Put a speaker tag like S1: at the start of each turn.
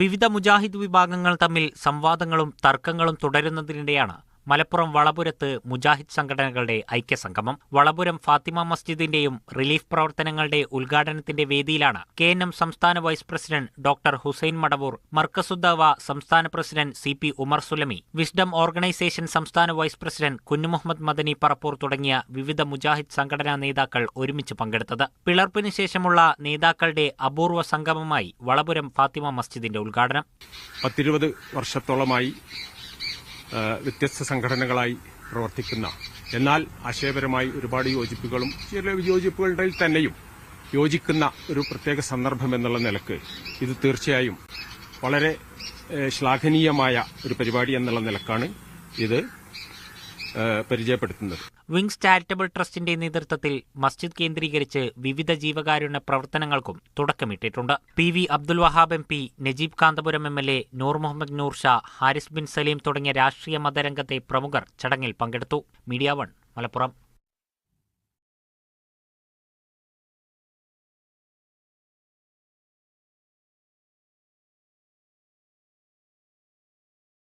S1: വിവിധ മുജാഹിദ് വിഭാഗങ്ങൾ തമ്മിൽ സംവാദങ്ങളും തർക്കങ്ങളും തുടരുന്നതിനിടെയാണ് മലപ്പുറം വളപുരത്ത് മുജാഹിദ് സംഘടനകളുടെ ഐക്യസംഗമം. വളപുരം ഫാത്തിമ മസ്ജിദിന്റെയും റിലീഫ് പ്രവർത്തനങ്ങളുടെ ഉദ്ഘാടനത്തിന്റെ വേദിയിലാണ് കെ എൻ എം സംസ്ഥാന vice president doctor Hussain Madavoor Markazudawa സംസ്ഥാന president C P Umar Sullami wisdom organisation സംസ്ഥാന വൈസ് പ്രസിഡന്റ് കുഞ്ഞുമുഹമ്മദ് മദനി പറപ്പൂർ തുടങ്ങിയ വിവിധ മുജാഹിദ് സംഘടനാ നേതാക്കൾ ഒരുമിച്ച് പങ്കെടുത്തത്. പിളർപ്പിന് ശേഷമുള്ള നേതാക്കളുടെ അപൂർവ സംഗമമായി വളപുരം ഫാത്തിമ മസ്ജിദിന്റെ ഉദ്ഘാടനം.
S2: പത്തിരുപത് വർഷത്തോളമായി വ്യത്യസ്ത സംഘടനകളായി പ്രവർത്തിക്കുന്ന എന്നാൽ ആശയപരമായി ഒരുപാട് യോജിപ്പുകളും ചില യോജിപ്പുകളുടെ തന്നെയും യോജിക്കുന്ന ഒരു പ്രത്യേക സന്ദർഭം എന്നുള്ള നിലയ്ക്ക് ഇത് തീർച്ചയായും വളരെ ശ്ലാഘനീയമായ ഒരു പരിപാടി എന്നുള്ള നിലക്കാണ് ഇത്. പരിചയപ്പെടുത്തുന്നത്.
S1: വിങ്സ് ചാരിറ്റബിൾ ട്രസ്റ്റിന്റെ നേതൃത്വത്തിൽ മസ്ജിദ് കേന്ദ്രീകരിച്ച് വിവിധ ജീവകാരുണ്യ പ്രവർത്തനങ്ങൾക്കും തുടക്കമിട്ടിട്ടുണ്ട്. P V Abdul Wahab M P Najeeb Kanthapuram M L A Noor Muhammad Noor Shah Haris bin Saleem തുടങ്ങിയ രാഷ്ട്രീയ മതരംഗത്തെ പ്രമുഖർ ചടങ്ങിൽ പങ്കെടുത്തു. Media one Malappuram.